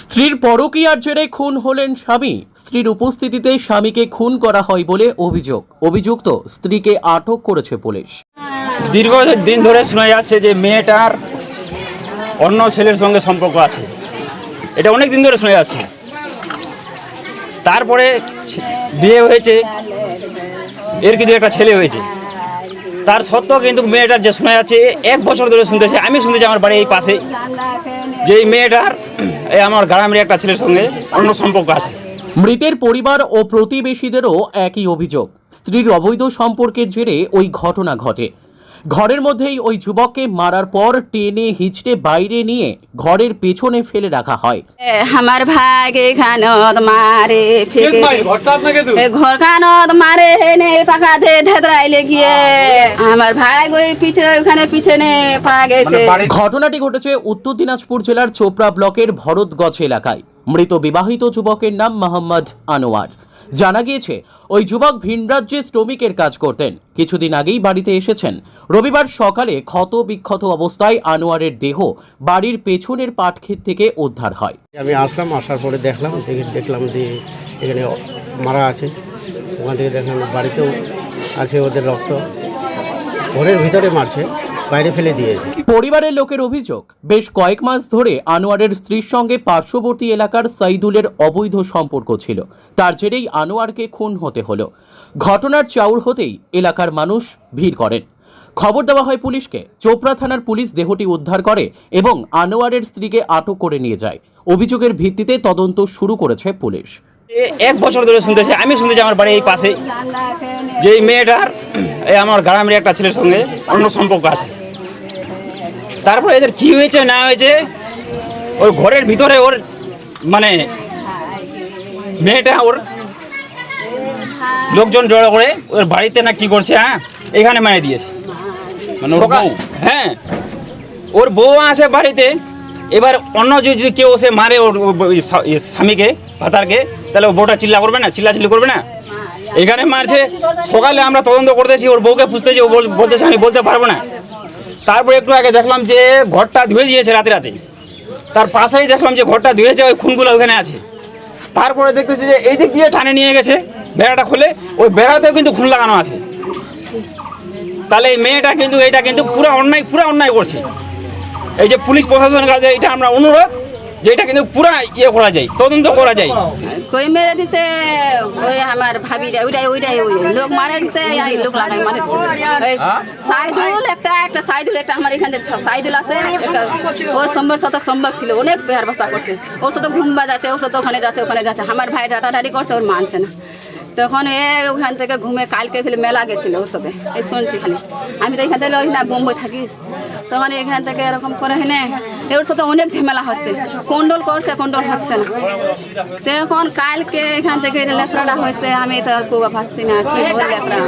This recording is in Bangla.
স্ত্রীর পরকীয়ার জেরে খুন হলেন স্বামী। স্ত্রীর উপস্থিতিতে স্বামীকে খুন করা হয় বলে অভিযোগ। অভিযুক্ত স্ত্রীকে আটক করেছে পুলিশ। দীর্ঘ দিন ধরে শোনা যাচ্ছে যে মেয়েটার অন্য ছেলের সঙ্গে সম্পর্ক আছে। এটা অনেক দিন ধরে শোনা যাচ্ছে। তারপরে বিয়ে হয়েছে, এর কিন্তু একটা ছেলে হয়েছে। তার সত্ত্বেও কিন্তু মেয়েটার যে শোনা যাচ্ছে, এক বছর ধরে শুনতেছে, আমি শুনতেছি আমার বাড়ি এই পাশে। যে এই মেয়েটার এই আমার গ্রামের একটা ছেলের সঙ্গে অন্য সম্পর্ক আছে। মৃতের পরিবার ও প্রতিবেশীদেরও একই অভিযোগ। স্ত্রীর অবৈধ সম্পর্কের জেরে ওই ঘটনা ঘটে। ঘরের মধ্যেই ওই যুবককে মারার পর টেনে হিচড়ে বাইরে নিয়ে ঘরের পেছনে ফেলে রাখা হয়। আমার মারে ঘর মারে নে পাকাতে ধেতরাইলে গিয়ে আমার ভাই ওই পিছে ওখানে পিছনে পা গেছে। ঘটনাটি ঘটেছে উত্তর দিনাজপুর জেলার চোপড়া ব্লকের ভরতগছ এলাকায়। মৃত বিবাহিত যুবকের নাম মোহাম্মদ আনোয়ার। জানা গিয়েছে ওই যুবক ভিন রাজ্যে শ্রমিকের কাজ করতেন। কিছুদিন আগেই বাড়িতে এসেছেন। রবিবার সকালে ক্ষত বিক্ষত অবস্থায় আনোয়ারের দেহ বাড়ির পেছনের পাটক্ষেত থেকে উদ্ধার হয়। আমি আসলাম আসার পরে দেখলাম দেখলাম যে এখানে মারা আছে। ওখান থেকে দেখলাম বাড়িতেও আছে ওদের রক্ত। ঘরের ভিতরে মারছে, বাইরে ফেলে দিয়েছে। পরিবারের লোকের অভিযোগ, বেশ কয়েক মাস ধরে আনোয়ারের স্ত্রীর সঙ্গে পার্শ্ববর্তী এলাকার সাইদুলের অবৈধ সম্পর্ক ছিল। তার জেরেই আনোয়ারকে খুন হতে হলো। ঘটনার চাউর হতেই এলাকার মানুষ ভিড় করেন। খবর দেওয়া হয় পুলিশকে, চোপড়া থানার পুলিশ দেহটি উদ্ধার করে এবং আনোয়ারের স্ত্রীকে আটক করে নিয়ে যায়। অভিযোগের ভিত্তিতে তদন্ত শুরু করেছে পুলিশ। এক বছর ধরে শুনতেছে আমি শুনতেছি আমার বাড়ি এই পাশে যে এই মেয়েটার এই আমার গ্রামের একটা ছেলের সঙ্গে অন্য সম্পর্ক আছে তারপরে এদের কি হয়েছে না হয়েছে ওই ঘরের ভিতরে ওর মানে মেয়েটা ওর লোকজন জড়ো করে ওর বাড়িতে না কি করছে হ্যাঁ এখানে মানে দিয়েছে মানে ওর? হ্যাঁ ওর বউ আছে বাড়িতে এবার অন্য যদি কেউ সে মারে ওর ইয়ে স্বামীকে, ভাতারকে, তাহলে ও বউটা চিল্লা করবে না? চিল্লা চিল্লি করবে না? এখানে মারছে। সকালে আমরা তদন্ত করতেছি ওর বউকে পুষতেছি ও বল- বলতেছে, আমি বলতে পারব না। তারপর একটু আগে দেখলাম যে ঘরটা ধুয়ে দিয়েছে রাতে রাতে। তার পাশেই দেখলাম যে ঘরটা ধুয়েছে, ওই খুনগুলো ওখানে আছে। তারপরে দেখতেছি যে এই দিক দিয়ে টানে নিয়ে গেছে, বেড়াটা খুলে। ওই বেড়াতেও কিন্তু খুন লাগানো আছে। তাহলে এই মেয়েটা কিন্তু এটা কিন্তু পুরো অন্যায় পুরো অন্যায় করছে। এই যে পুলিশ প্রশাসনের কাছে এটা আমরা অনুরোধ যে এটা কিন্তু পুরো ইয়ে করা যায় তদন্ত করা যায়। কই মেরে দিছে ওই আমার ভাবিটা ওইটাই ওইটাই ওই লোক মারে দিছে এই লোক লাগাই মারে দিছে। ওই সাইদুল একটা একটা সাইদুল একটা আমার এখানে সাইদুল আছে ও সোমবার সাথে সোমবার ছিল অনেক পেয়ার বসা করছে। ওর সাথে ঘুমবা যাচ্ছে ওর সাথে ওখানে যাচ্ছে ওখানে যাচ্ছে। আমার ভাই টাটাটারি করছে ওর মানছে না। তখন এ ওখান থেকে ঘুমে কালকে ফেলে মেলা গেছিল ওর সাথে। এই শুনছি খালি। আমি তো এখান থেকে না বোম্বে থাকি। তখন এখান থেকে এরকম করে হেনে ওর সাথে অনেক ঝামেলা হচ্ছে। কন্ডল করছে, কন্ডল হচ্ছে না। তো এখন কালকে এখান থেকে লেফড়াটা হয়েছে, আমি তো আর কোবা পাচ্ছি না, কি লেফড়া